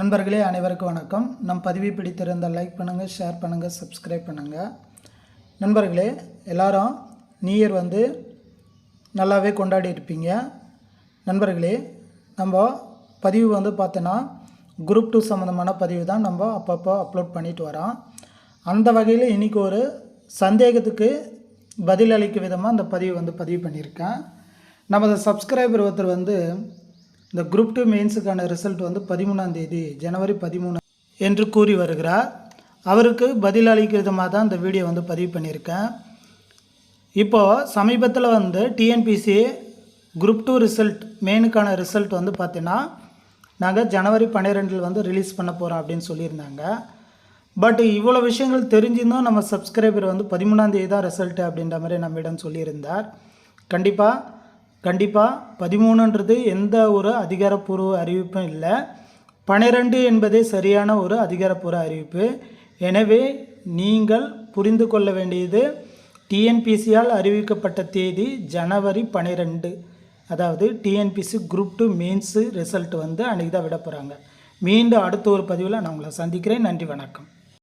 நண்பர்களே அனைவருக்கும் வணக்கம். நம் பதிவை பிடித்திருந்தால் லைக் பண்ணுங்கள் ஷேர் பண்ணுங்கள் சப்ஸ்கிரைப் பண்ணுங்கள் நண்பர்களே எல்லாரும் நியூ இயர் வந்து நல்லாவே கொண்டாடி இருப்பீங்க. நண்பர்களே நம்ம பதிவு வந்து பார்த்தோன்னா குரூப் டூ சம்மந்தமான பதிவு தான் நம்ம அப்பப்போ அப்லோட் பண்ணிட்டு வரோம். அந்த வகையில் இன்றைக்கி ஒரு சந்தேகத்துக்கு பதில் அளிக்கும் விதமாக அந்த பதிவு வந்து பதிவு பண்ணியிருக்கேன். நமது சப்ஸ்கிரைபர் ஒருத்தர் வந்து இந்த குரூப் டூ மெயின்ஸுக்கான ரிசல்ட் வந்து பதிமூணாம் தேதி ஜனவரி பதிமூணு என்று கூறி வருகிறார். அவருக்கு பதில் அளிக்கிறதுமாக விதமாக தான் இந்த வீடியோ வந்து பதிவு பண்ணியிருக்கேன். இப்போது சமீபத்தில் வந்து டிஎன்பிசி குரூப் டூ ரிசல்ட் மெயினுக்கான ரிசல்ட் வந்து பார்த்தீங்கன்னா நாங்கள் ஜனவரி பன்னிரெண்டில் வந்து ரிலீஸ் பண்ண போகிறோம் அப்படின்னு சொல்லியிருந்தாங்க. பட் இவ்வளோ விஷயங்கள் தெரிஞ்சிருந்தும் நம்ம சப்ஸ்கிரைபர் வந்து பதிமூணாந்தேதி தான் ரிசல்ட்டு அப்படின்ற மாதிரி நம்மிடம் சொல்லியிருந்தார். கண்டிப்பாக கண்டிப்பாக பதிமூணுன்றது எந்த ஒரு அதிகாரப்பூர்வ அறிவிப்பும் இல்லை. பனிரெண்டு என்பதே சரியான ஒரு அதிகாரப்பூர்வ அறிவிப்பு. எனவே நீங்கள் புரிந்து கொள்ள வேண்டியது டிஎன்பிசியால் அறிவிக்கப்பட்ட தேதி ஜனவரி பனிரெண்டு. அதாவது TNPSC group two mains result வந்து அன்றைக்கி தான் விட போகிறாங்க மீண்டும் அடுத்த ஒரு பதிவில் நான் உங்களை சந்திக்கிறேன். நன்றி வணக்கம்.